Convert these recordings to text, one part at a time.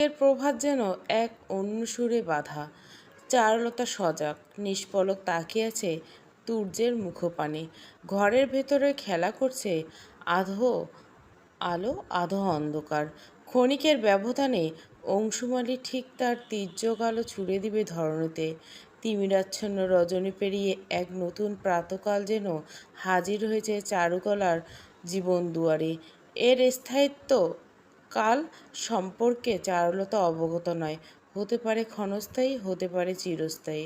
এর প্রভাত যেন এক অন্য সুরে বাঁধা। চারুলতা সজাগ নিষ্পলক তাকিয়ে আছে সূর্যের মুখপানে। ঘরের ভেতরে খেলা করছে আধো আলো, আধো অন্ধকার। ক্ষণিকের ব্যবধানে অংশুমালি ঠিক তার তীর্যক আলো ছুড়ে দিবে ধরণীতে। তিমিরাচ্ছন্ন রজনী পেরিয়ে এক নতুন প্রাতকাল যেন হাজির হয়েছে চারুকলার জীবন দুয়ারে। এর স্থায়িত্ব কাল সম্পর্কে চারুলতা অবগত নয়। হতে পারে ক্ষণস্থায়ী, হতে পারে চিরস্থায়ী।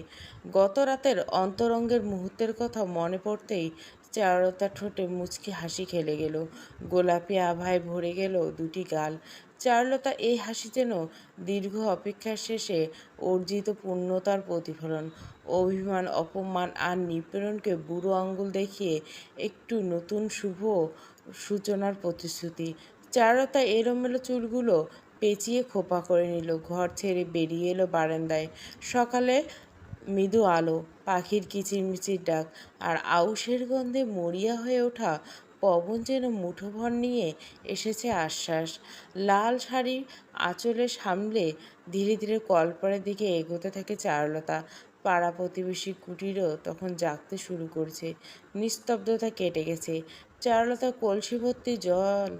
গত রাতের অন্তরঙ্গের মুহূর্তের কথা মনে পড়তেই চারুলতার ঠোঁটে মুচকি হাসি খেলে গেল। গোলাপি আভায় ভরে গেল দুটি গাল। চারুলতা এই হাসি যেন দীর্ঘ অপেক্ষার শেষে অর্জিত পূর্ণতার প্রতিফলন। অভিমান, অপমান আর নিপীড়নকে বুড়ো আঙ্গুল দেখিয়ে একটু নতুন শুভ সূচনার প্রতিশ্রুতি। চারুলতা এলোমেলো চুলগুলো পেঁচিয়ে খোপা করে নিল, ঘর ছেড়ে বেরিয়ে এলো বারান্দায়। সকালে মৃদু আলো, পাখির কিচিরমিচির ডাক আর আউশের গন্ধে মরিয়া হয়ে ওঠা পবন যেন মুঠোভর নিয়ে এসেছে আশ্বাস। লাল শাড়ির আঁচলে সামলে ধীরে ধীরে কলপাড়ের দিকে এগোতে থাকে চারুলতা। পাড়া প্রতিবেশী কুটিরও তখন জাগতে শুরু করছে, নিস্তব্ধতা কেটে গেছে। চারুলতা কলসি ভর্তি জল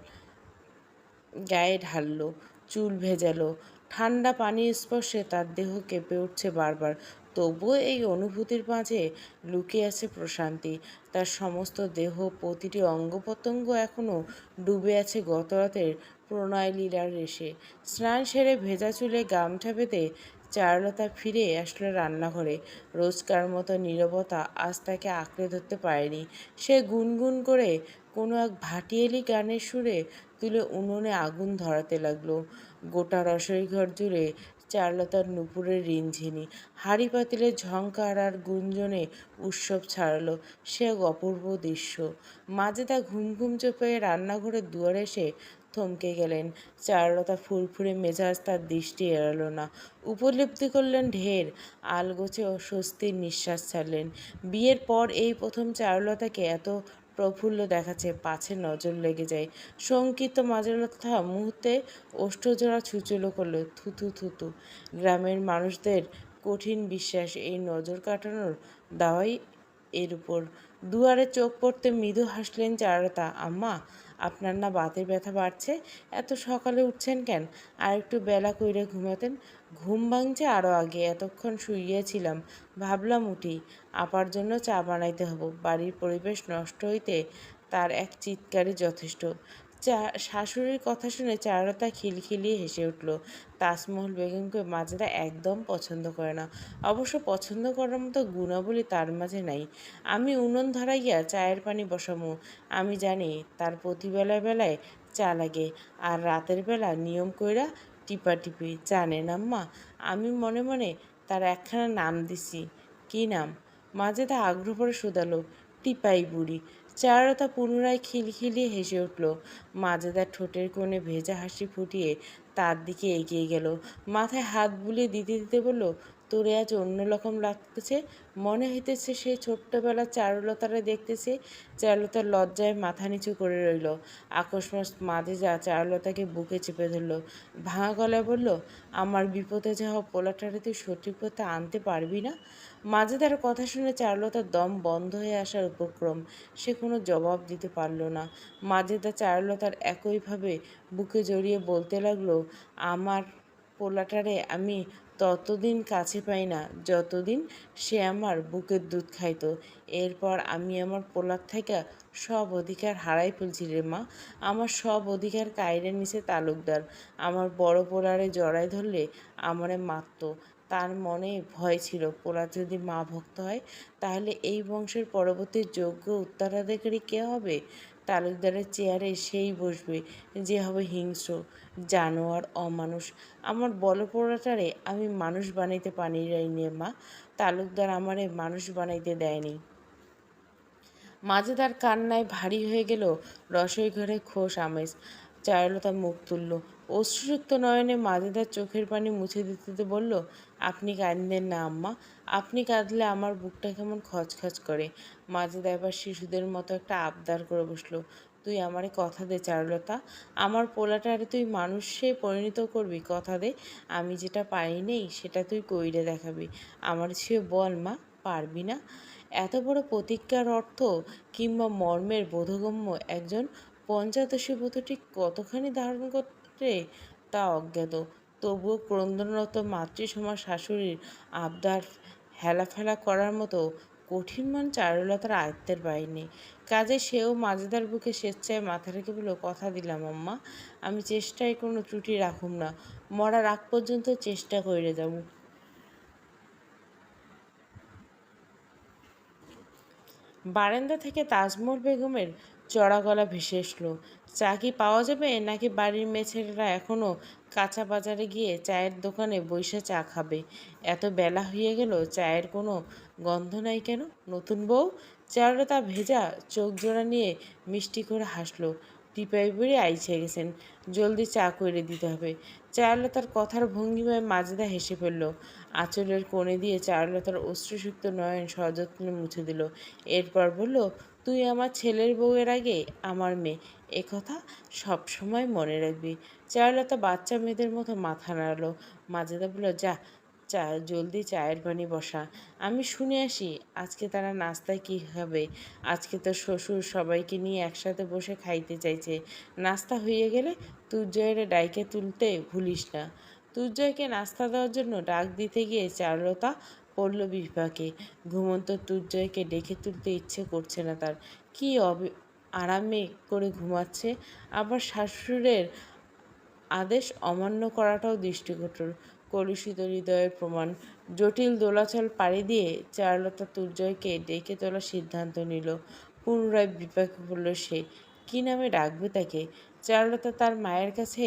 গায়ে ঢাললো, চুল ভেজালো। ঠান্ডা পানির স্পর্শে তার দেহ কেঁপে উঠছে বারবার। তবুও এই অনুভূতির মাঝে লুকিয়ে আছে প্রশান্তি। তার সমস্ত দেহ, প্রতিটি অঙ্গ প্রত্যঙ্গ এখনও ডুবে আছে গতরাতের প্রণয় লীলার রেশে। স্নান সেরে ভেজা চুলে গামছা বেঁধে চারুলতা ফিরে আসলো রান্নাঘরে। রোজকার মতো নীরবতা আজ তাকে আঁকড়ে ধরতে পারেনি। সে গুনগুন করে কোনো এক ভাটিয়েলি গানের সুরে তুলে উনুনে আগুন ধরাতে লাগল। গোটা রসোই ঘর জুড়ে চারলতার নুপুরের রিনঝিনি। হাঁড়ি পাতিলের ঝংকার আর গুঞ্জনে উৎসব ছাড়ালো। সে এক অপূর্ব দৃশ্য। মাজেদা ঘুম ঘুম চোপে রান্নাঘরের দুয়ারে এসে থমকে গেলেন। চারুলতা ফুরফুরে মেজাজ তার দৃষ্টি এড়ালো না। উপলব্ধি করলেন ঢের, আলগোছে স্বস্তির নিঃশ্বাস ছাড়লেন। বিয়ের পর এই প্রথম চারুলতাকে এত প্রফুল্ল দেখাচ্ছে, পাছে নজর লেগে যায়। শঙ্কিত মাঝলতা মুহূর্তে ওষ্ঠজোড়া ছুচলো করল থুতু থুতু গ্রামের মানুষদের কঠিন বিশ্বাস, এই নজর কাটানোর দাওয়াই এর উপর। দুয়ারে চোখ পড়তে মৃদু হাসলেন চারুলতা, আম্মা আপনার না বাতের ব্যথা বাড়ছে। এত সকালে উঠছেন কেন? আর একটু বেলা কইরে ঘুমাতেন? ঘুম ভাঙছে আরও আগে, এতক্ষণ শুইয়েছিলাম। ভাবলাম উঠি, আপার জন্য চা বানাইতে হব। বাড়ির পরিবেশ নষ্ট হইতে তার এক চিৎকারই যথেষ্ট। চা, শাশুড়ির কথা শুনে চারুলতা খিলখিলিয়ে হেসে উঠল। তাজমহল বেগমকে মাজেদা একদম পছন্দ করে না। অবশ্য পছন্দ করার মতো গুণাবলী তার মাঝে নাই। আমি উনুন ধরাইয়া চায়ের পানি বসামু। আমি জানি তার প্রতিবেলায় বেলায় চা লাগে, আর রাতের বেলা নিয়ম কইরা টিপা টিপাটিপি জানেন আম্মা আমি মনে মনে তার একখানা নাম দিছি। কি নাম? মাজেদা আগ্রহ করে শুধালো, টিপাই বুড়ি। চারুলতা পুনরায় খিলখিলিয়ে হেসে উঠল। মাজেদার ঠোঁটের কোণে ভেজা হাসি ফুটিয়ে তার দিকে এগিয়ে গেল। মাথায় হাত বুলিয়ে দিতে দিতে বলল তোরে আজ অন্যরকম লাগতেছে। মনে হইতেছে সেই ছোট্টবেলা চারুলতারে দেখতেছে চারুলতার লজ্জায় মাথা নিচু করে রইল। আকস্মাত মাঝে যা চারুলতাকে বুকে চেপে ধরল। ভাঙা গলায় বলল, আমার বিপদে যাওয়া পোলাটারে তুই সঠিক পথে আনতে পারবি না? মাঝে তার কথা শুনে চারুলতার দম বন্ধ হয়ে আসার উপক্রম সে কোনো জবাব দিতে পারল না। মাজেদা চারুলতার একইভাবে বুকে জড়িয়ে বলতে লাগল, আমার পোলাটারে আমি ততদিন কাছে পাই না, যতদিন সে আমার বুকের দুধ খাইতো। এরপর আমি আমার পোলার থেকে সব অধিকার হারাই ফেলছি রে মা। আমার সব অধিকার কায়রে নিচে তালুকদার। আমার বড় পোলারে জড়াই ধরলে আমারে মারত। তার মনে ভয় ছিল পোলা যদি মা ভক্ত হয়, তাহলে এই বংশের পরবর্তী যোগ্য উত্তরাধিকারী কে হবে? তালুকদারের চেয়ারে সেই বসবে যে হবে হিংস্র, জানোয়ার, অমানুষ। আমার বলপোড়াটারে আমি মানুষ বানাইতে পারি নে মা। তালুকদার আমারে মানুষ বানাইতে দেয়নি। মাজেদার কান্নায় ভারী হয়ে গেল রসই ঘরে খোশ আমেজ। চারুলতা মুখ তুলল। অশ্রুযুক্ত নয়নে মাজেদার চোখের পানি মুছে দিতে দিতে বলল, আপনি কাঁদেন না, আম্মা। আপনি কাঁদলে আমার বুকটা কেমন খচখচ করে। মাজেদা এবার শিশুদের মতো একটা আবদার করে বসল, তুই আমারে কথা দে, চারুলতা। আমার পোলাটারে তুই মানুষে পরিণত করবি, কথা দে। আমি যেটা পারি নেই, সেটা তুই কইরে দেখাবি। আমার ছুঁয়ে বল, মা, পারবি না? এত বড় প্রতিজ্ঞার অর্থ কিংবা মর্মের বোধগম্য একজন পঞ্চাদশী বধূ ঠিক কতখানি ধারণ করতে তা অজ্ঞাত। তবুও ক্রন্দনরত মাতৃসমা শাশুড়ির আবদার হেলাফেলা করার মতো কঠিন মান চারুলতার আয়ত্তের বাইরে কাজে সেও মাঝেদার বুকে স্বেচ্ছায় মাথা রেখে বলল, কথা দিলাম আম্মা, আমি চেষ্টায় কোনো ত্রুটি রাখুম না। মরার আগ পর্যন্ত চেষ্টা করে যাব। বারান্দা থেকে তাজমহল বেগমের চড়া গলা ভেসে এসলো। চা কি পাওয়া যাবে? নাকি বাড়ির মেয়েছেলেরা এখনও কাঁচা বাজারে গিয়ে চায়ের দোকানে বইসে চা খাবে? এত বেলা হয়ে গেল, চায়ের কোনো গন্ধ নাই কেন? নতুন বউ? চারুলতা ভেজা চোখ জোড়া নিয়ে মিষ্টি করে হাসলো। টিপাই বেড়ে আইছে গেছেন, জলদি চা করে দিতে হবে। চারুলতার কথার ভঙ্গিমায় মাজেদা হেসে ফেলল। আঁচলের কোণে দিয়ে চারুলতার অশ্রুসুক্ত নয়ন সযত্নে মুছে দিল। এরপর বলল তুই আমার ছেলের বউয়ের আগে আমার মেয়ে। এ কথা সবসময় মনে রাখবি। চারুলতা বাচ্চা মেয়েদের মতো মাথা নাড়ালো। মাজেদা বলল, যা, চা, জলদি চায়ের পানি বসা। আমি শুনে আসি আজকে তারা নাস্তায় কী হবে। আজকে তো শ্বশুর সবাইকে নিয়ে একসাথে বসে খাইতে চাইছে। নাস্তা হয়ে গেলে তুর্জয়ের ডাইকে তুলতে ভুলিস না। তুর্জয়কে নাস্তা দেওয়ার জন্য ডাক দিতে গিয়ে চারুলতা পড়ল বিপাকে। ঘুমন্ত তুর্জয়কে ডেকে তুলতে ইচ্ছে করছে না তার। কি আরামে করে ঘুমাচ্ছে? আবার শাশুড়ের আদেশ অমান্য করাটাও দৃষ্টিকটর। কলুষিত হৃদয়ের প্রমাণ। জটিল দোলাচল পাড়ি দিয়ে চারুলতা তুর্জয়কে ডেকে তোলার সিদ্ধান্ত নিল। পুনরায় বিপাকে পড়ল সে। কী নামে ডাকবে তাকে? চারুলতা তার মায়ের কাছে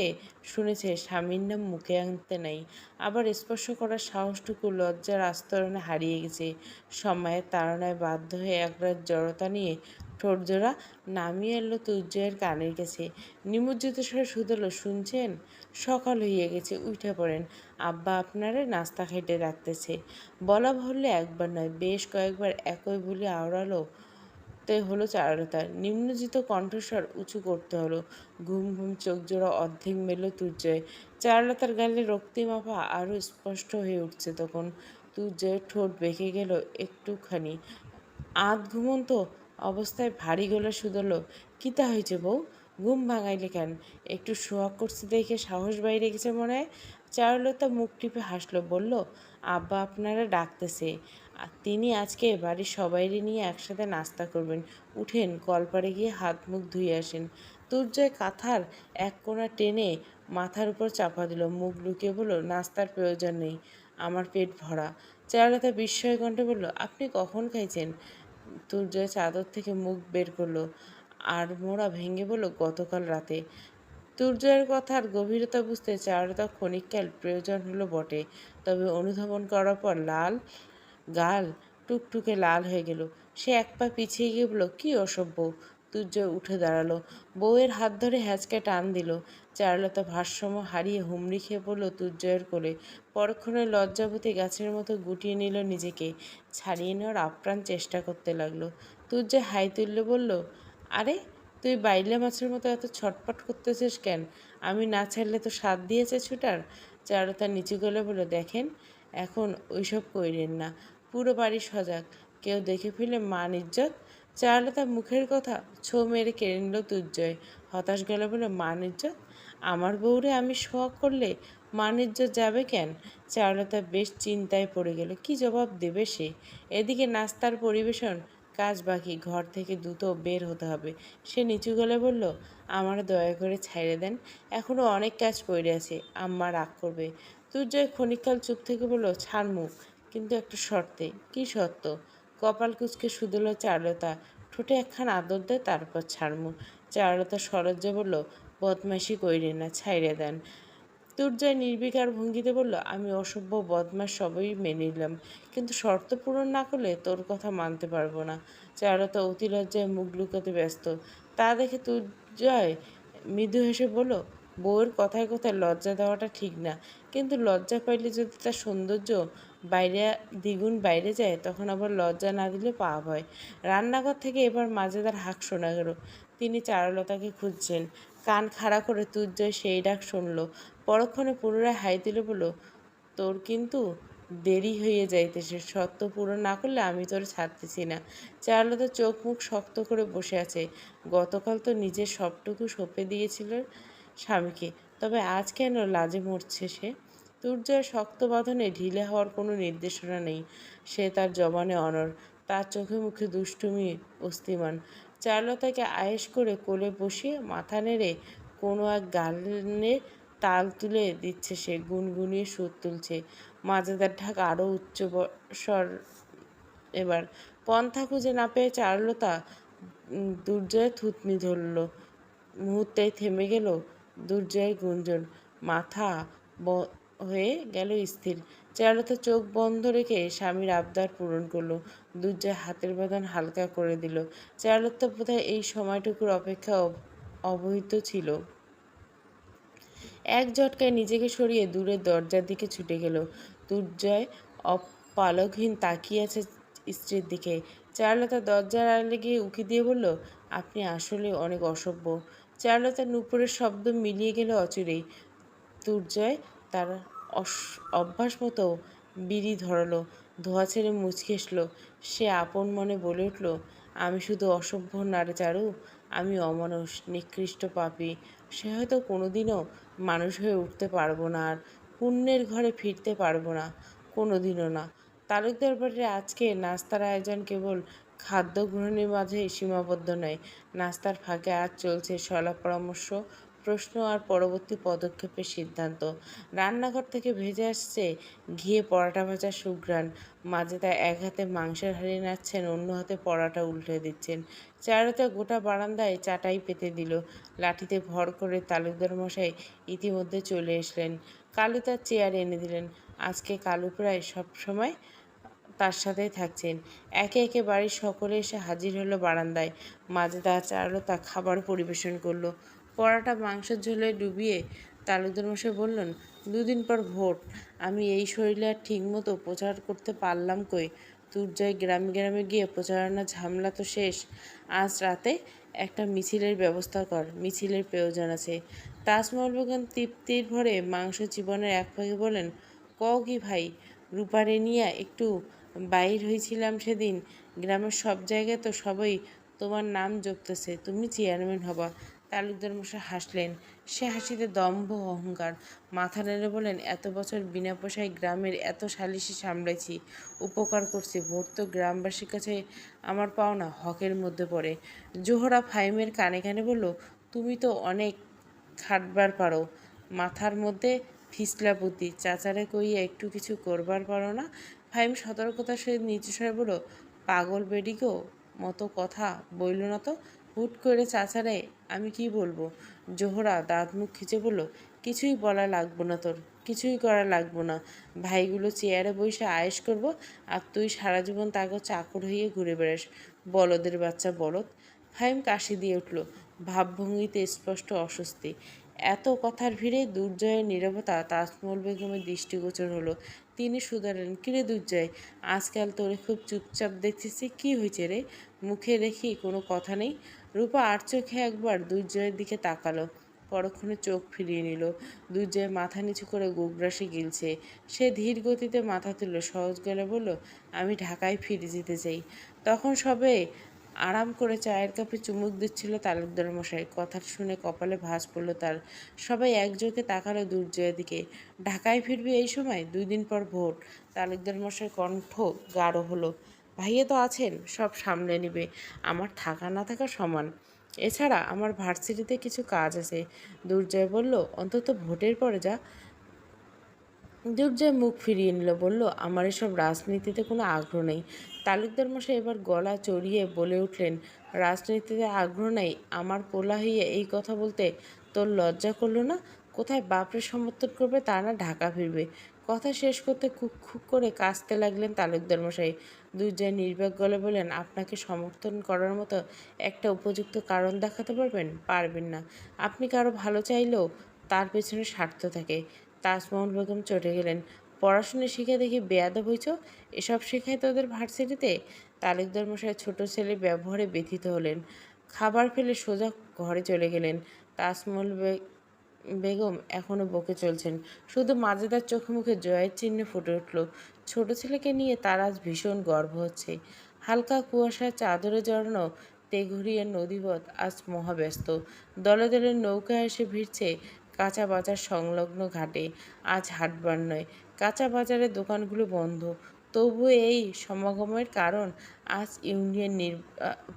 শুনেছে, স্বামীর নাম মুখে আনতে নাই। আবার স্পর্শ করার সাহসটুকু লজ্জার আস্তরণে হারিয়ে গেছে। সময়ের তাড়নায় বাধ্য হয়ে একরাত জড়তা নিয়ে ঠোঁটজোড়া নামিয়ে এলো তুর্জয়ের কানের কাছে। নিমজ্জিত স্বরে শুধল, শুনছেন? সকাল হইয়া গেছে উঠে পড়েন। আব্বা আপনারে নাস্তা খাইতে রাখতেছে বলা ভরলে একবার নয়, বেশ কয়েকবার একই বলে আওড়ালো তে হলো চারুলতার নিম্নজিত কণ্ঠস্বর উঁচু করতে হলো। ঘুম ঘুম, চোখ জোড়া, অর্ধেক মেল তুর্জয় চারুলতার গালে রক্তিমাপা আরও স্পষ্ট হয়ে উঠছে তখন। তুর্জয়ের ঠোঁট বেঁকে গেল একটুখানি। আধ ঘুমন্ত অবস্থায় ভারী গলা শুধল কিতা হয়েছে বউ? ঘুম ভাঙাইলে কেন? একটু সোহাগ করছে দেখে সাহস বাইরে গেছে মনে হয়? চারুলতা মুখ টিপে হাসলো, বলল, আব্বা আপনারা ডাকতেছে। আর তিনি আজকে বাড়ির সবাইরে নিয়ে একসাথে নাস্তা করবেন। উঠেন কলপারে গিয়ে হাত মুখ ধুয়ে আসেন। তুর্জয় কাঁথার এক কোণা টেনে মাথার উপর চাপা দিল। মুখ লুকিয়ে বলল, নাস্তার প্রয়োজন নেই, আমার পেট ভরা। চারুলতা বিস্ময় কণ্ঠে বলল, আপনি কখন খাইছেন? তুর্জয় চাদর থেকে মুখ বের করল আর মোড়া ভেঙে বলল, গতকাল রাতে। তুর্জয়ের কথার গভীরতা বুঝতে চারুলতা ক্ষণিককাল প্রয়োজন হলো বটে। তবে অনুধাবন করার পর লাল গাল টুকটুকে লাল হয়ে গেল। সে এক পা পিছিয়ে গিয়ে বলল, কী অসভ্য? তুর্জয় উঠে দাঁড়াল। বউয়ের হাত ধরে হ্যাঁচকে টান দিল। চারুলতা ভারসাম্য হারিয়ে হুমড়ি খেয়ে পড়ল তুর্জয়ের কোলে। পরক্ষণে লজ্জাবতী গাছের মতো গুটিয়ে নিল নিজেকে। ছাড়িয়ে নেওয়ার আপ্রাণ চেষ্টা করতে লাগল। তুর্জয় হাই তুললে বলল, আরে, তুই বাইলে মাছের মতো এত ছটপট করতেছিস কেন? আমি না ছাড়লে তো স্বাদ দিয়েছে ছুটার? চারুতা নিচু গলে বলে দেখেন, এখন ওইসব কইরেন না। পুরো বাড়ি সজাগ। কেউ দেখে ফেলে মান ইজ্জত। চারুলতা মুখের কথা ছো মেরে কেড়ে নিল তুর্জয় হতাশ গেল বলে, মান ইজ্জত? আমার বউরে আমি শোয়া করলে মান যাবে কেন? চারুলতা বেশ চিন্তায় পড়ে গেল। কি জবাব দেবে সে? এদিকে নাস্তার পরিবেশন, কাজ বাকি, ঘর থেকে দ্রুত বের হতে হবে। সে নিচু গলে বলল আমার দয়া করে ছাইড়ে দেন। এখনও অনেক কাজ পড়ে আছে। আম্মা রাগ করবে। তুর্জয় ক্ষণিককাল চুপ থেকে বলল ছাড়মু কিন্তু একটা শর্তে। কি শর্ত? কপাল কুচকে শুধল চারুলতা, ঠোঁটে একখান আদর দেয়, তারপর ছাড়মু। চারুলতা সরজ্জে বলল, বদমাইশি কইরে না, ছাইড়ে দেন। তুর্জয় নির্বিকার ভঙ্গিতে বলল, আমি অসভ্য বদমাস সবই মেনে নিলাম, কিন্তু শর্ত পূরণ না করলে তোর কথা মানতে পারব না। চারুলতা অতি লজ্জায় মুখ লুকাতে ব্যস্ত। তা দেখে তুর্জয় মৃদু হেসে বলল, বউয়ের কথায় কথায় লজ্জা দেওয়াটা ঠিক না, কিন্তু লজ্জা পাইলে যদি তার সৌন্দর্য বাইরে, দ্বিগুণ বাইরে যায়, তখন আবার লজ্জা না দিলে পাপ হয়। রান্নাঘর থেকে এবার মাজেদার হাঁক শোনা গেল। তিনি চারুলতাকে খুঁজছেন। কান খাড়া করে তুর্জয় সেই ডাক শুনল। পরক্ষণে পুনরায় হাই তুলে বলল, তোর কিন্তু দেরি হয়ে যাইতেছে। সত্য পূরণ না করলে আমি তোর ছাড়তেছি না। চারুলতা চোখ মুখ শক্ত করে বসে আছে। গতকাল তো নিজের সবটুকু সঁপে দিয়েছিল স্বামীকে। তবে আজ কেন লাজে মরছে সে? তুর্যের শক্ত বাঁধনে ঢিলে হওয়ার কোনো নির্দেশনা নেই। সে তার জবানে অনর তার চোখে মুখে দুষ্টুমি অস্তিমান চারুলতাকে আয়েস করে কোলে বসিয়ে মাথা নেড়ে কোনো এক গানে তাল তুলে দিচ্ছে সে, গুনগুনিয়ে সুর তুলছে। মাঝেদার ঢাক আরও উচ্চ স্বর এবার। পন্থা খুঁজে না পেয়ে চারুলতা দুর্জয় থুতনি ধরল। মুহূর্তেই থেমে গেল দুর্জয় গুঞ্জন। মাথা হয়ে গেল স্থির। চারুলতা চোখ বন্ধ রেখে স্বামীর আবদার পূরণ করল। দুর্জয় হাতের বাঁধন হালকা করে দিল। চারুলতা বোধহয় এই সময়টুকুর অপেক্ষা অব- অবহিত ছিল। এক ঝটকায় নিজেকে সরিয়ে দূরের দরজার দিকে ছুটে গেল। দুর্জয় অপালকহীন তাকিয়ে আছে স্ত্রীর দিকে। চারুলতা দরজার আড়ালে গিয়ে উকি দিয়ে বলল, আপনি আসলে অনেক অসভ্য। চারুলতা নুপুরের শব্দ মিলিয়ে গেল অচিরেই। দুর্জয় তার অভ্যাস মতো বিড়ি ধরালো, ধোয়া ছেড়ে মুচকে এসলো সে আপন মনে বলে উঠল, আমি শুধু অসভ্য নারে চারু আমি অমানুষ, নিকৃষ্ট পাপী। সে হয়তো কোনোদিনও মানুষ হয়ে উঠতে পারব না আর পুণ্যের ঘরে ফিরতে পারব না, কোনোদিনও না। তালুকদার বাড়ির আজকে নাস্তার আয়োজন কেবল খাদ্য গ্রহণের মাঝে সীমাবদ্ধ নয়, নাস্তার ফাঁকে আজ চলছে সলা পরামর্শ প্রশ্ন আর পরবর্তী পদক্ষেপের সিদ্ধান্ত। রান্নাঘর থেকে ভেজে আসছে ঘিয়ে পরাটা ভাজা সুঘ্রাণ তা এক হাতে মাংসের হাড়ি নাড়ছেন, অন্য হাতে পরাটা উল্টে দিচ্ছেন। চারুতে গোটা বারান্দায় চাটাই পেতে দিল। লাঠিতে ভর করে তালুকদার মশাই ইতিমধ্যে চলে এসলেন। কালু তার চেয়ার এনে দিলেন। আজকে কালু প্রায় সব সময় তার সাথেই থাকছেন। একে একে বাড়ির সকলে এসে হাজির হলো বারান্দায়। তার চারুলতা খাবার পরিবেশন করল। পরাটা মাংসের ঝোলে ডুবিয়ে তালুকদার মশাই বললেন, দুদিন পর ভোট। আমি এই শরীরে আর ঠিকমতো প্রচার করতে পারলাম কই? তুর্জয় গ্রামে গ্রামে গিয়ে প্রচারণা ঝামেলা তো শেষ। আজ রাতে একটা মিছিলের ব্যবস্থা কর। মিছিলের প্রয়োজন আছে। তাজমহল বেগম তৃপ্তির ভরে মাংস জীবনের এক ফাঁকে বলেন কও কি ভাই? রূপারে নিয়ে একটু বাইর হয়েছিলাম সেদিন। গ্রামের সব জায়গায় তো সবাই তোমার নাম জপতেছে। তুমি চেয়ারম্যান হবা। তালুকদার মশাই হাসলেন। সে হাসিতে দম্ভ অহংকার। মাথা নেড়ে বলেন এত বছর বিনা পয়সায় গ্রামের এত সালিশি সামলেছি উপকার করছি। ভোট তো গ্রামবাসীর কাছে আমার পাওনা, হকের মধ্যে পড়ে। জোহরা ফাইমের কানে কানে বলল, তুমি তো অনেক খাটবার পারো। মাথার মধ্যে ফিসলা বুদ্ধি, চাচারে কইয়া একটু কিছু করবার পারো না? ফাইম সতর্কতার সহিত নিচু স্বরে বলল, পাগল বেডিগো, মতো কথা বইল না তো? হুট করে, চাচারে, আমি কি বলব? জোহরা, দাঁত মুখ খিচে বলল, কিছুই বলা লাগবো না তোর, কিছুই করা লাগবো না। ভাইগুলো চেয়ারে বসে আয়েস করব আর তুই সারা জীবন তাকে চাকর হয়ে ঘুরে বেড়াস। বলদের বাচ্চা বলদ। ফাইম কাশি দিয়ে উঠল, ভাবভঙ্গিতে স্পষ্ট অস্বস্তি। এত কথার ভিড়ে দুর্জয়ের নীরবতা তাজমহল বেগমের দৃষ্টিগোচর হলো। তিনি শুধালেন কিরে দুর্জয়, আজকাল তোরে খুব চুপচাপ দেখতেছি, কি হয়েছে রে? মুখে রেখি কোনো কথা নেই? রূপা আর চোখে একবার দুর্জয়ের দিকে তাকালো। পরক্ষণে চোখ ফিরিয়ে নিল। দুর্জয় মাথা নিচু করে গোগ্রাসে গিলছে। সে ধীর গতিতে মাথা তুলল। সহজ গলে বলল, আমি ঢাকায় ফিরে যেতে চাই। তখন সবে আরাম করে চায়ের কাপে চুমুক দিচ্ছিল তালুকদার মশাই। কথা শুনে কপালে ভাঁজ পড়ল তার। সবাই একযোগে তাকালো দুর্জয়ের দিকে। ঢাকায় ফিরবি এই সময়? দুই দিন পর ভোট তালুকদার মশাই কণ্ঠ গাঢ় হলো। ভাইয়া তো আছেন, সব সামলে নিবে। আমার থাকা না থাকা সমান। এছাড়া আমার ভার্সিটিতে কিছু কাজ আছে। দুর্জয় বলল, অন্তত ভোটের পরে যা। দুর্জয় মুখ ফিরিয়ে নিল, বলল, আমার এসব রাজনীতিতে কোনো আগ্রহ নেই। তালুকদার মশাই এবার গলা চড়িয়ে বলে উঠলেন, রাজনীতিতে আগ্রহ নেই? আমার পোলা হইয়ে এই কথা বলতে তোর লজ্জা করল না? কোথায় বাপরে সমর্থন করবে তা না, ঢাকা ফিরবে। কথা শেষ করতে খুক খুক করে কাঁচতে লাগলেন তালুকদার মশাই। দুর্জয় নির্বাক গলে বলেন আপনাকে সমর্থন করার মতো একটা উপযুক্ত কারণ দেখাতে পারবেন? পারবেন না। আপনি কারও ভালো চাইলেও তার পেছনে স্বার্থ থাকে। তাজমহল বেগম চটে গেলেন। পড়াশোনা শিখে দেখি বেয়াদব হইছ? এসব শেখায় তোদের ভার্সিটিতে? তালুকদার মশাই ছোট ছেলে ব্যবহারে ব্যথিত হলেন। খাবার ফেলে সোজা ঘরে চলে গেলেন। তাজমহল বে- বেগম এখনও বকে চলছেন। শুধু মাজেদার চোখে মুখে জয়ের চিহ্ন ফুটে উঠল। ছোট ছেলেকে নিয়ে তার আজ ভীষণ গর্ব হচ্ছে। হালকা কুয়াশার চাদরে জড়ানো তেঘুরিয়া নদীপথ আজ মহাব্যস্ত। দলে দলে নৌকা এসে ভিড়ছে কাঁচা বাজার সংলগ্ন ঘাটে। আজ হাটবার নয়, কাঁচা বাজারের দোকানগুলো বন্ধ। তবু এই সমাগমের কারণ আজ ইউনিয়ন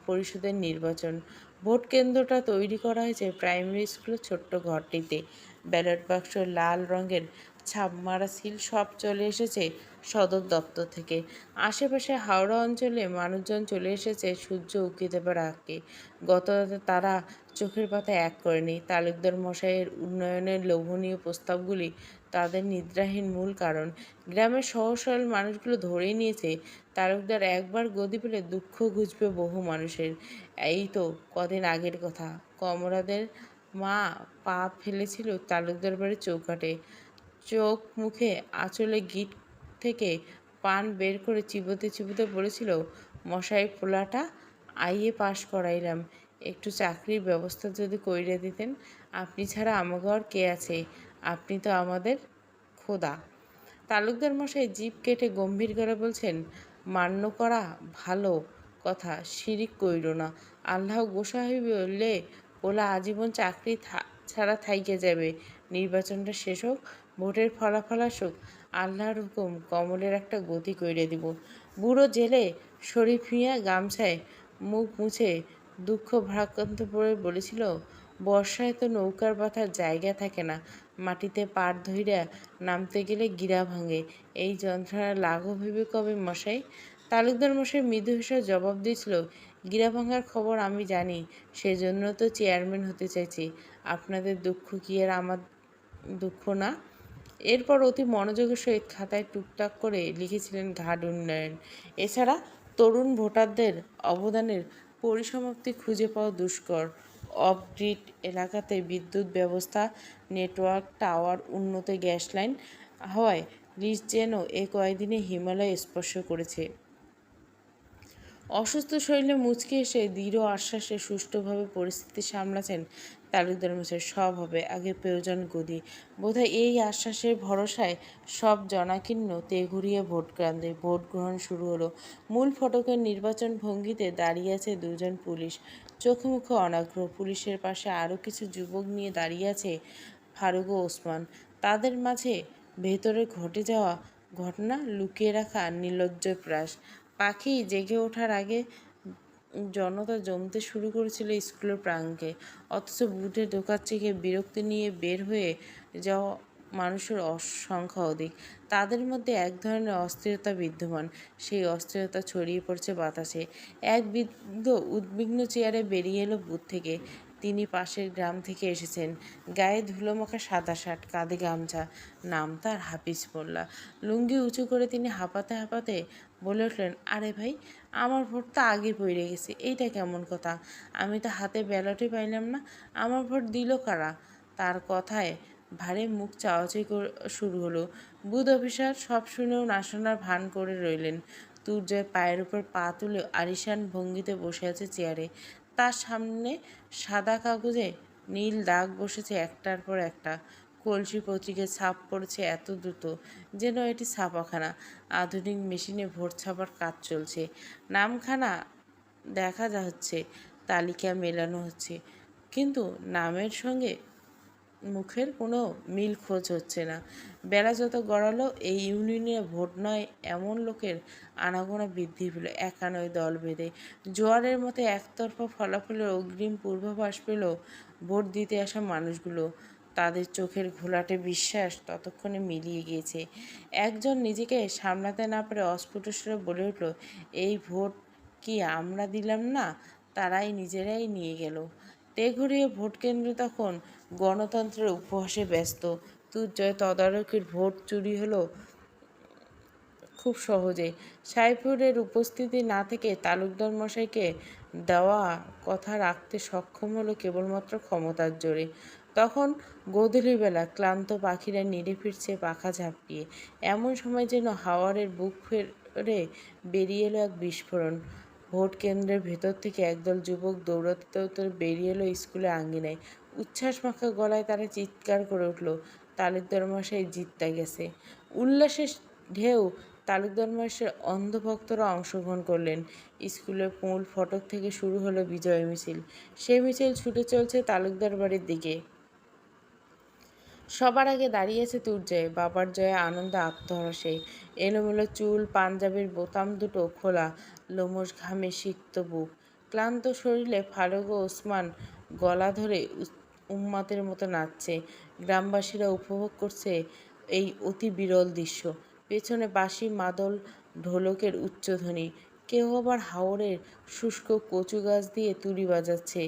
পরিষদের নির্বাচন। ভোট কেন্দ্রটা তৈরি করা হয়েছে প্রাইমারি স্কুলের ছোট্ট ঘরটিতে। ব্যালট বাক্স লাল রঙের ছাপ মারা সিল সব চলে এসেছে সদর দপ্তর থেকে। আশেপাশে হাওড়া অঞ্চলে মানুষজন চলে এসেছে সূর্য উঁকি দেবার আগে। গত তারা চোখের পাতা এক করেনি। তালুকদার মশাইয়ের উন্নয়নের লোভনীয় প্রস্তাবগুলি তাদের নিদ্রাহীন মূল কারণ। গ্রামের সহজ সরল মানুষগুলো ধরেই নিয়েছে তালুকদার একবার গদি পেলে দুঃখ ঘুচবে বহু মানুষের। এই তো কদিন আগের কথা। কমরাদের মা পা ফেলেছিল তালুকদার বাড়ির চৌকাটে চোখ মুখে আঁচলে গিট থেকে পান বের করে চিবোতে চিবোতে বলেছিল, মশাই পোলাটা আইয়ে পাশ করাইলাম। একটু চাকরির ব্যবস্থা যদি কইরে দিতেন, আপনি ছাড়া আমাকে আর কে আছে? আপনি তো আমাদের খোদা। তালুকদার মশাই জিভ কেটে গম্ভীর করে বলছেন, মান্য করা ভালো কথা, শিরিক কইর না। আল্লাহ গোসা বললে ওলা আজীবন চাকরি ছাড়া থাইকে যাবে। নির্বাচনটা শেষ হোক, ভোটের ফলাফল আসুক, আল্লাহর হুকুম কমলের একটা গতি কইরে দিব। বুড়ো জেলে শরীফ মিয়া গামছায় মুখ মুছে দুঃখ ভারাক্রান্ত পড়ে বলেছিল, বর্ষায় তো নৌকার বাথার জায়গা থাকে না। মাটিতে পাট ধইরা নামতে গেলে গিরা ভাঙে। এই যন্ত্রণা লাঘব হইবে কবে মশাই? তালুকদার মশাই মৃদু হেসে জবাব দিয়েছিল, গিরা ভাঙার খবর আমি জানি, সেজন্য তো চেয়ারম্যান হতে চাইছি। আপনাদের দুঃখ কি আর আমার দুঃখ না? এরপর অতি মনোযোগের সহিত খাতায় টুকটাক করে লিখেছিলেন ঘাট উন্নয়ন। এছাড়া তরুণ ভোটারদের অবদানের পরিসমাপ্তি খুঁজে পাওয়া দুষ্কর। অফ গ্রিড এলাকাতে বিদ্যুৎ ব্যবস্থা, নেটওয়ার্ক, টাওয়ার, উন্নত গ্যাস লাইন হওয়ায় লিস্ট যেন এ কয়েকদিনে হিমালয় স্পর্শ করেছে। অসুস্থ শরীরে মুচকে এসে দৃঢ় আশ্বাসে সুষ্ঠুভাবে পরিস্থিতি সামলাছেন তালুকদার মশাই, সব হবে আগে প্রয়োজন গদি। বোধহয় এই আশ্বাসের ভরসায় সব জনাকীর্ণ তেঘুরিয়ে ভোট কেন্দ্রে ভোট গ্রহণ শুরু হলো। মূল ফটকের নির্বাচন ভঙ্গিতে দাঁড়িয়ে আছে দুজন পুলিশ। চোখে মুখে অনাগ্রহ, পুলিশের পাশে আরও কিছু যুবক নিয়ে দাঁড়িয়ে আছে ফারুক ও ওসমান। তাদের মাঝে ভেতরে ঘটে যাওয়া ঘটনা লুকিয়ে রাখা নির্লজ্জ প্রাস পাখি জেগে ওঠার আগে জনতা জমতে শুরু করেছিল স্কুলের প্রাঙ্গে। অথচ বুটে ঢোকার থেকে বিরক্তি নিয়ে বের হয়ে যাওয়া মানুষের সংখ্যা অধিক। তাদের মধ্যে এক ধরনের অস্থিরতা বিদ্যমান। সেই অস্থিরতা ছড়িয়ে পড়ছে বাতাসে। এক বৃদ্ধ উদ্বিগ্ন চেয়ারে বেরিয়ে এলো বুথ থেকে। তিনি পাশের গ্রাম থেকে এসেছেন। গায়ে ধুলোমাখা সাদা শার্ট, কাঁধে গামছা, নাম তার হাফিজ মোল্লা। লুঙ্গি উঁচু করে তিনি হাঁপাতে হাঁপাতে বলে উঠলেন, আরে ভাই, আমার ভোট তো আগে পড়ে গেছে, এইটা কেমন কথা? আমি তো হাতে ব্যালটই পাইলাম না, আমার ভোট দিল কারা? তার কথায় ভারে মুখ চাওয়াচাই করে- শুরু হলো। বুধ অফিসার সব শুনেও না শোনার ভান করে রইলেন। তুর্যের পায়ের উপর পা তুলে আলিশান ভঙ্গিতে বসে আছে চেয়ারে। তার সামনে সাদা কাগজে নীল দাগ বসেছে একটার পর একটা। কলসি পত্রিকে ছাপ পড়েছে এত দ্রুত যেন এটি ছাপাখানা। আধুনিক মেশিনে ভোট ছাপার কাজ চলছে। নামখানা দেখা যাচ্ছে, তালিকা মেলানো হচ্ছে। কিন্তু নামের সঙ্গে মুখের কোনো মিল খোঁজ হচ্ছে না। বেলা যত গড়ালো, এই ইউনিয়নে ভোট নয়, এমন লোকের আনাগোনা বৃদ্ধি পেল একা নয় দল বেঁধে। জোয়ারের মতো একতরফা ফলাফলের অগ্রিম পূর্বাভাস পেল ভোট দিতে আসা মানুষগুলো। তাদের চোখের ঘোলাটে বিশ্বাস ততক্ষণে মিলিয়ে গিয়েছে। একজন নিজেকে সামলাতে না পেরে অস্ফুট স্বরে বলে উঠল, এই ভোট কি আমরা দিলাম না? তারাই নিজেরাই নিয়ে গেল। তেঘুরিয়ে ভোট কেন্দ্র তখন গণতন্ত্রের উপহাসে ব্যস্ত। তুর্জয় তদারকির ভোট চুরি হলো খুব সহজে। সাইফুরের উপস্থিতি না থেকে তালুকদার মশাইকে দেওয়া কথা রাখতে সক্ষম হলো কেবলমাত্র ক্ষমতার জোরে। তখন গোধূলিবেলা ক্লান্ত পাখিরা নিড়ে ফিরছে পাখা ঝাঁপিয়ে। এমন সময় যেন হাওয়ারের বুক ফেরে বেরিয়ে এলো এক বিস্ফোরণ। ভোট কেন্দ্রের ভেতর থেকে একদল যুবক দৌড়াতে দৌড়াতে বেরিয়ে এলো স্কুলে আঙ্গিনায় উচ্ছ্বাস মাখা গলায় তারা চিৎকার করে উঠল। তালুকদার মশাই জিততে গেছে। উল্লাসের ঢেউ তালুকদার মশাই অন্ধভক্তরা অংশগ্রহণ করলেন। স্কুলের মূল ফটক থেকে শুরু হলো বিজয় মিছিল। সে মিছিল ছুটে চলছে তালুকদার বাড়ির দিকে। সবার আগে দাঁড়িয়েছে তুর্জয় বাবার জয়ে আনন্দ আত্মহর্ষে এলোমেলো চুল, পাঞ্জাবির বোতাম দুটো খোলা। লোমশ ঘামে সিক্ত বুক। ক্লান্ত শরীরে ফারুক ও ওসমান গলা ধরে উন্মাতের মতো নাচছে। গ্রামবাসীরা উপভোগ করছে এই অতি বিরল দৃশ্য। পেছনে বাঁশি, মাদল, ঢোলকের উচ্চধ্বনি। কেউ আবার হাওরের শুষ্ক কচু গাছ দিয়ে তুলি বাজাচ্ছে।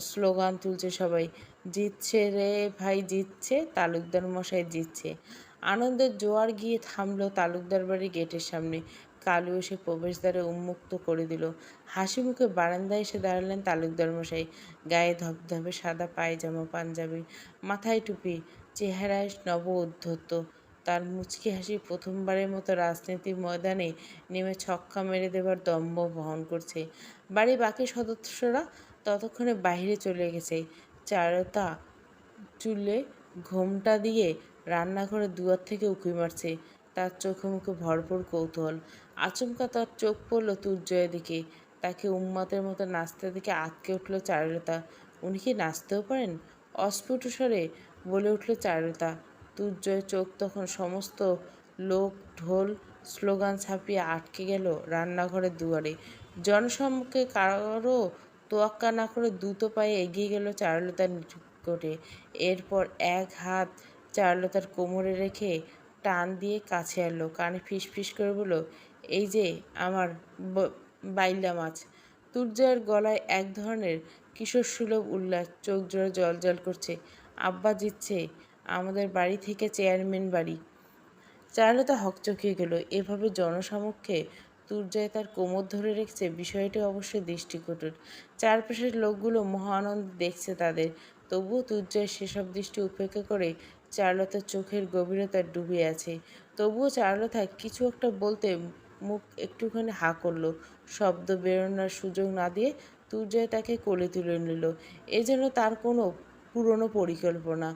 স্লোগান তুলছে সবাই, জিতছে রে ভাই, জিতছে, তালুকদার মশাই জিতছে। আনন্দের জোয়ার গিয়ে থামলো তালুকদার বাড়ি গেটের সামনে। কালু এসে প্রবেশদ্বারে উন্মুক্ত করে দিল। হাসি মুখে বারান্দায় এসে দাঁড়ালেন তালুকদার মশাই। গায়ে ধবধবে সাদা পায়জামা, পাঞ্জাবি, মাথায় টুপি, চেহারায় নব উদ্ধত্ত তার মুচকি হাসি প্রথমবারের মতো রাজনীতির ময়দানে নেমে ছক্কা মেরে দেবার দম্ভ বহন করছে। বাড়ির বাকি সদস্যরা ততক্ষণে বাইরে চলে গেছে। চারতা চুলে ঘোমটা দিয়ে রান্নাঘরে দুয়ার থেকে উঁকি মারছে। তার চোখে মুখে ভরপুর কৌতূহল। আচমকা তার চোখ পড়ল তুর্জয়ের দিকে। তাকে উম্মাতের মতো নাচতে দেখে আটকে উঠল চারুলতা। উনি কি নাচতেও পারেন? অস্ফুট স্বরে বলে উঠল চারুলতা। তুর্জয়ের চোখ তখন সমস্ত লোক, ঢোল, স্লোগান ছাপিয়ে আটকে গেল রান্নাঘরের দুয়ারে। জনসম্মুখে কারও তোয়াক্কা না করে দ্রুত পায়ে এগিয়ে গেল চারুলতার নিকটে। এরপর এক হাত চারুলতার কোমরে রেখে টান দিয়ে কাছে এলো। কানে ফিস ফিস করে বলল, এই যে, আমার ব- বাইলা মাছ। তুর্জয়ের গলায় এক ধরনের কিশোর সুলভ উল্লাস, চোখ জোড়া জল জল করছে। আব্বা জিতছে, আমাদের বাড়ি থেকে চেয়ারম্যান বাড়ি। চারুলতা হকচকিয়ে গেল। এভাবে জনসমক্ষে তুর্জয় তার কোমর ধরে রেখেছে, বিষয়টি অবশ্যই দৃষ্টিকটুর। চারপাশের লোকগুলো মহানন্দ দেখছে তাদের। তবুও তুর্জয় সেসব দৃষ্টি উপেক্ষা করে চারুলতার চোখের গভীরতা ডুবে আছে। তবুও চারুলতা কিছু একটা বলতে মুখ একটুখানি হা করল। শব্দ বেরোনোর সুযোগ না দিয়ে তুর্জয় তাকে কোলে তুলে নিল। এ যেন তার কোনো পুরনো পরিকল্পনা।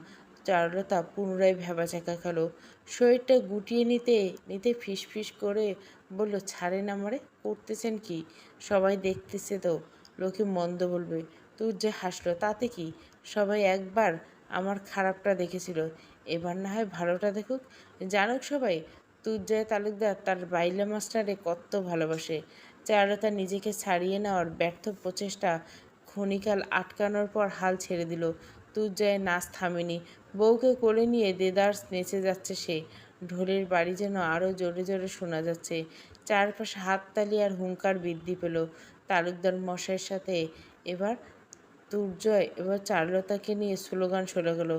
চারুলতা পুনরায় ভেবাচাকা খেলো। শরীরটা গুটিয়ে নিতে নিতে ফিসফিস করে বলল ছাড়েন আমারে করতেছেন কি? সবাই দেখতেছে তো। লোকে মন্দ বলবে। তুর যে হাসলো, তাতে কি? সবাই একবার আমার খারাপটা দেখেছিল। এবার না হয় ভালোটা দেখুক। জানুক সবাই তুর্জয় তালুকদার তার বাইলা মাস্টারে কত ভালোবাসে। চারুলতা নিজেকে ছাড়িয়ে নেওয়ার ব্যর্থ প্রচেষ্টা ক্ষণিকাল আটকানোর পর হাল ছেড়ে দিল। তুর্জয়ের নাচ থামেনি। বউকে কোলে নিয়ে দেদার্স নেচে যাচ্ছে সে। ঢোলের বাড়ি যেন আরও জোরে জোরে শোনা যাচ্ছে। চারপাশে হাততালি আর হুঙ্কার বৃদ্ধি পেল। তালুকদার মশাইয়ের সাথে এবার তুর্জয় এবার চারুলতাকে নিয়ে স্লোগান সরে গেল।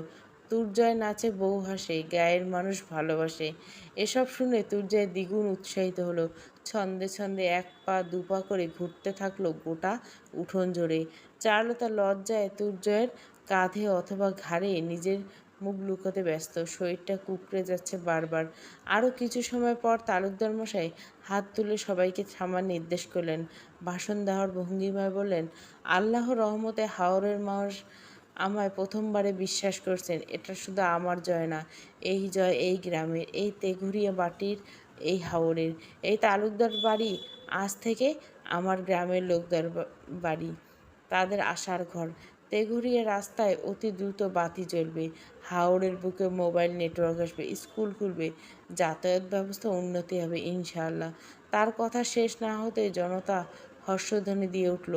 তুর্জয় নাচে বউ হাসে, গায়ের মানুষ ভালোবাসে। এসব শুনে তুর্জয় দ্বিগুণ উৎসাহিত হলো। ছন্দে ছন্দে এক পা দুপা করে ঘুরতে থাকল গোটা উঠোন জোরে চারুলতা লজ্জায় তুর্জয়ের কাঁধে অথবা ঘাড়ে নিজের মুখ লুকোতে ব্যস্ত। শরীরটা কুকড়ে যাচ্ছে বারবার। আরও কিছু সময় পর তালুকদার মশাই হাত তুলে সবাইকে থামার নির্দেশ করলেন। ভাষণ দেওয়ার ভঙ্গিমায় বললেন আল্লাহ রহমতে হাওরের মানুষ আমায় প্রথমবারে বিশ্বাস করছেন, এটা শুধু আমার জয় না, এই জয় এই গ্রামের, এই তেঘুরিয়া বাটির এই হাওরের, এই তালুকদার বাড়ি, আজ থেকে আমার গ্রামের লোকদার বাড়ি, তাদের আসার ঘর। তেঘুরিয়া রাস্তায় অতি দ্রুত বাতি জ্বলবে হাওড়ের বুকে মোবাইল নেটওয়ার্ক আসবে, স্কুল খুলবে, যাতায়াত ব্যবস্থা উন্নতি হবে, ইনশাআল্লাহ। তার কথা শেষ না হতে জনতা হর্ষধ্বনি দিয়ে উঠল।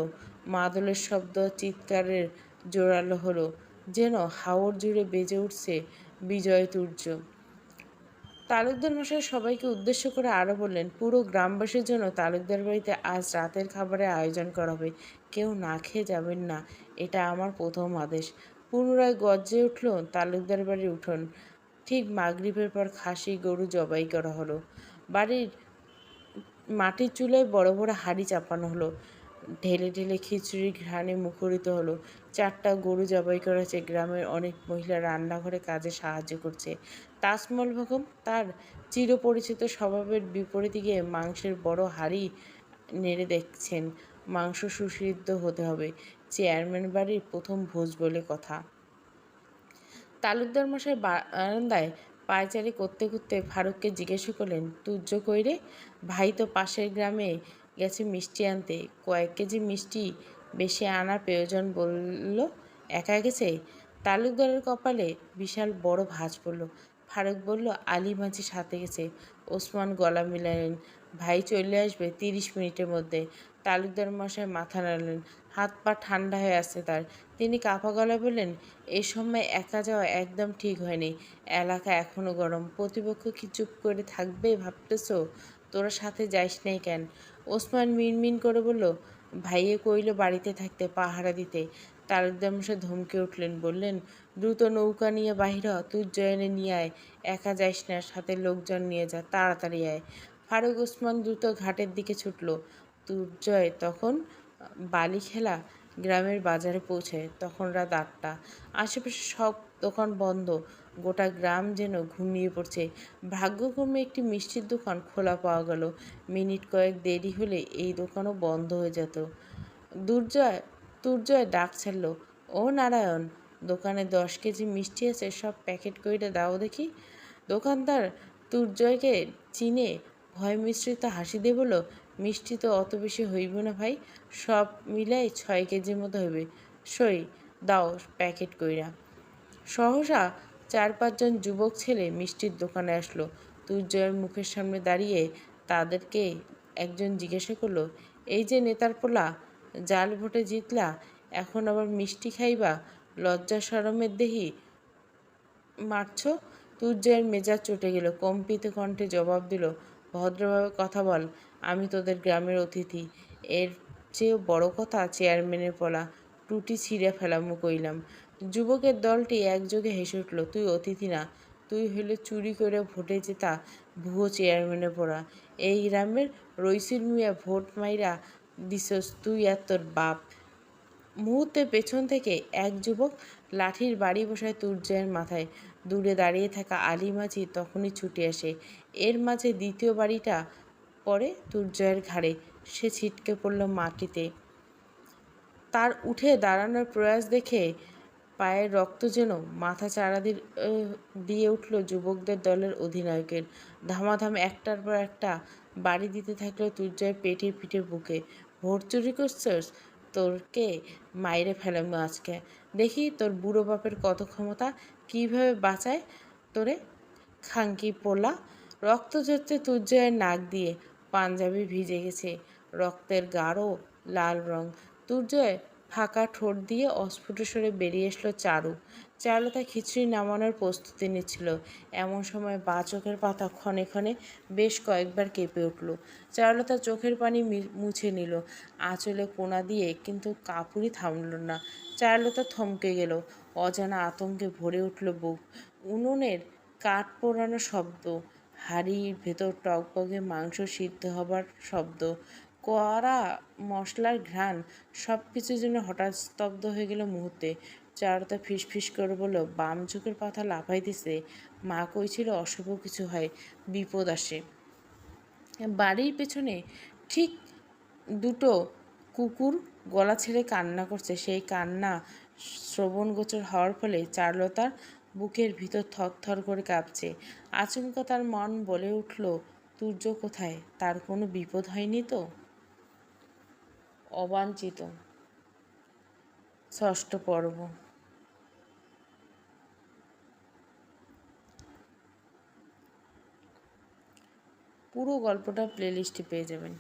মাদলের শব্দ, চিৎকারের জোরালো হলো, যেন হাওড় জুড়ে বেজে উঠছে বিজয় তুর্য। তালুকদার মশাই সবাইকে উদ্দেশ্য করে আরও বললেন, পুরো গ্রামবাসীর জন্য তালুকদার বাড়িতে আজ রাতের খাবারের আয়োজন করা হবে। কেউ না খেয়ে যাবেন না, এটা আমার প্রথম আদেশ। পুনরায় গর্জে উঠল তালুকদার বাড়ির উঠোন। ঠিক মাগরিবের পর খাসি গরু জবাই করা হলো। বাড়ির মাটির চুলায় বড় বড় হাঁড়ি চাপানো হলো। ঢেলে ঢেলে খিচুড়ি ঘ্রাণে মুখরিত হলো। চারটা গরু জবাই করেছে। গ্রামের অনেক মহিলা রান্নাঘরে কাজে সাহায্য করছে। তাজমল বেগম তার চিরপরিচিত স্বভাবের বিপরীতে গিয়ে মাংসের বড় হাড়ি নেড়ে দেখছেন, মাংস সুসিদ্ধ হতে হবে। চেয়ারম্যান বাড়ির প্রথম ভোজ বলে কথা। তালুকদার মশাই বারান্দায় পায়চারি করতে করতে ফারুককে জিজ্ঞেস করলেন তুর্য কইরে, ভাই তো পাশের গ্রামে গেছে মিষ্টি আনতে। কয়েক কেজি মিষ্টি বেশি আনার প্রয়োজন বলল, একা গেছে? তালুকদারের কপালে বিশাল বড় ভাঁজ পড়ল। ফারুক বলল, আলী মাঝি সাথে গেছে। ওসমান গলা মিলালেন, ভাই চলে আসবে তিরিশ মিনিটের মধ্যে। তালুকদার মশাই মাথা নাড়লেন, হাত পা ঠান্ডা হয়ে আসছে তার। তিনি কাঁপা গলা বললেন, এ সময় একা যাওয়া একদম ঠিক হয়নি। এলাকা এখনও গরম। প্রতিপক্ষ কি চুপ করে থাকবে ভাবতেছ? তোরা সাথে যাইস নাই কেন? ওসমান মিনমিন করে বলল, ভাইয়ে কইল বাড়িতে থাকতে পাহারা দিতে। তালুকদার মশাই ধমকে উঠলেন, বললেন, দ্রুত নৌকা নিয়ে বাহির তুই জয়নে নিয়ে আয়। একা যাইস না, সাথে লোকজন নিয়ে যা, তাড়াতাড়ি আয়। ফারুক ওসমান দ্রুত ঘাটের দিকে ছুটল। দুর্জয় তখন বালি খেলা গ্রামের বাজারে পৌঁছায়, তখন রাত আটটা। আশেপাশে সব দোকান বন্ধ। গোটা গ্রাম যেন ঘুমিয়ে পড়ছে। ভাগ্যক্রমে একটি মিষ্টির দোকান খোলা পাওয়া গেল। মিনিট কয়েক দেরি হলে এই দোকানও বন্ধ হয়ে যেত। দুর্জয় দুর্জয় ডাক ছাড়ল, ও নারায়ণ, দোকানে দশ কেজি মিষ্টি আছে, সব প্যাকেট কইরে দাও দেখি। দোকানদার দুর্জয়কে চিনে ভয় মিশ্রিত হাসি দিয়ে বলল, মিষ্টি তো অত বেশি হইব না ভাই, সব মিলাই ছয় কেজির মতো হইবে। সই, দাও প্যাকেট কইরা। সহসা চার পাঁচজন যুবক ছেলে মিষ্টির দোকানে আসলো। দুর্জয়ের মুখের সামনে দাঁড়িয়ে তাদেরকে একজন জিজ্ঞাসা করল, এই যে নেতার পোলা, জাল ভোটে জিতলা, এখন আবার মিষ্টি খাইবা, লজ্জা সরমের দেহি মারছ? তুর্জয়ের মেজাজ চটে গেল, কম্পিত কণ্ঠে জবাব দিল, ভদ্রভাবে কথা বল, আমি তোদের গ্রামের অতিথি। এর চেয়েও বড় কথা চেয়ারম্যানের পলা, টুটি ছিঁড়ে ফেলামু কইলাম। যুবকের দলটি একযোগে হেসে উঠল, তুই অতিথি না, তুই হইলে চুরি করে ভোটে জেতা ভুয়ো চেয়ারম্যানে পড়া। এই গ্রামের রইসির মিয়া ভোট মাইরা দিছস তুই আর তোর বাপ। মুহূর্তে পেছন থেকে এক যুবক লাঠির বাড়ি বসায় তুর্জয়ের মাথায়। দূরে দাঁড়িয়ে থাকা আলী মাঝি তখনই ছুটে আসে। এর মাঝে দ্বিতীয় বাড়িটা পড়ে তুর্জয়ের ঘাড়ে। সে ছিটকে পড়ল মাটিতে। তার উঠে দাঁড়ানোর প্রয়াস দেখে পায়ের রক্ত যেন মাথা চাড়া দিয়ে উঠল যুবকদের দলের অধিনায়কের। ধামাধাম একটার পর একটা বাড়ি দিতে থাকল তুর্জয়ের পেটে পিঠে বুকে। ভোট চুরি করছস? তোরকে মাইরে ফেলাম আজকে? দেখি তোর বুড়ো বাপের কত ক্ষমতা, কীভাবে বাঁচায় তোরে? খাঙ্কি পোলা, রক্ত ঝরছে তুর্জয়ের নাক দিয়ে, পাঞ্জাবি ভিজে গেছে, রক্তের গাঢ় লাল রং। তুর্জয় ফাঁকা ঠোঁট দিয়ে অস্ফুট সরে বেরিয়ে এসলো চারু। চারুলতা খিচুড়ি নামানোর প্রস্তুতি নিচ্ছিল। এমন সময় বা চোখের পাতা ক্ষণে ক্ষণে বেশ কয়েকবার কেঁপে উঠল। চারুলতা চোখের পানি মুছে নিল। আঁচলে কোনা দিয়ে কিন্তু কাপুরই থামল না। চারুলতা থমকে গেল। অজানা আতঙ্কে ভরে উঠল বুক। উনুনের কাঠ পোড়ানো শব্দ, হাড়ির ভেতর টকবগে মাংস সিদ্ধ হবার শব্দ কড়া মশলার ঘ্রাণ সব কিছু যেন হঠাৎ স্তব্ধ হয়ে গেল মুহূর্তে। চারুতা ফিস ফিস করে বলল, বাম চোখের লাফাই দিছে। মা কইছিল, অশুভ কিছু হয়, বিপদ আসে। বাড়ির পেছনে ঠিক দুটো কুকুর গলা ছেড়ে কান্না করছে। সেই কান্না শ্রবণ গোচর হওয়ার ফলে চারলতার বুকের ভিতর থরথর করে কাঁপছে। আচমকা তার মন বলে উঠল তুর্য কোথায়? তার কোনো বিপদ হয়নি তো? অবাঞ্ছিত। ষষ্ঠ পর্ব। পুরো গল্পটা প্লেলিস্টে পেয়ে যাবেন।